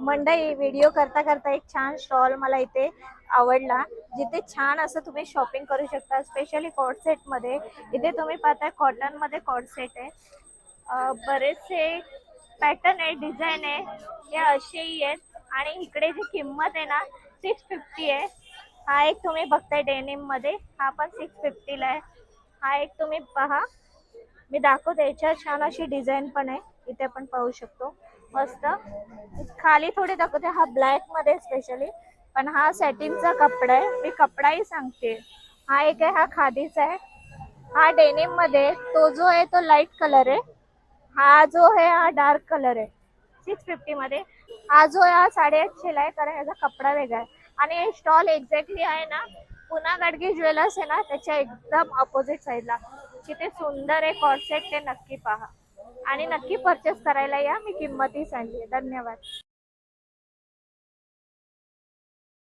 मंडई video करता करता एक छान स्टॉल मला इथे आवडला. जिथे छान असं तुम्ही शॉपिंग करू शकता स्पेशली कॉटमध्ये. इथे तुम्ही पाहताय कॉटनमध्ये कॉट सेट आहे. बरेचसे पॅटर्न आहे डिझाईन आहे. हे असेही आहेत. आणि इकडे जी किंमत आहे ना सिक्स फिफ्टी आहे. हा एक तुम्ही बघताय डेनिममध्ये. हा पण सिक्स फिफ्टीला आहे. हा एक तुम्ही पहा. मी दाखवते याच्यात छान अशी डिझाईन पण आहे. इथे आपण पाहू शकतो. मस्त. खाली थोडे दाखवते हा ब्लॅकमध्ये स्पेशली पण हा सॅटिनचा कपडा आहे. मी कपडाही सांगते. हा एक आहे हा खादीचा आहे. हा डेनिममध्ये तो जो आहे तो लाइट कलर आहे. हा जो आहे हा डार्क कलर आहे. सिक्स फिफ्टी मध्ये. हा जो आहे हा साडेआठशेला आहे कारण याचा कपडा वेगळा आहे. आणि हे स्टॉल एक्झॅक्टली आहे ना पुन्हा गडगी ज्वेलर्स आहे ना त्याच्या एकदम अपोजिट साईडला किती सुंदर आहे कॉर्सेट ते नक्की पहा. आणि नक्की परचेस करायला या. मी किंमतही सांगते. धन्यवाद.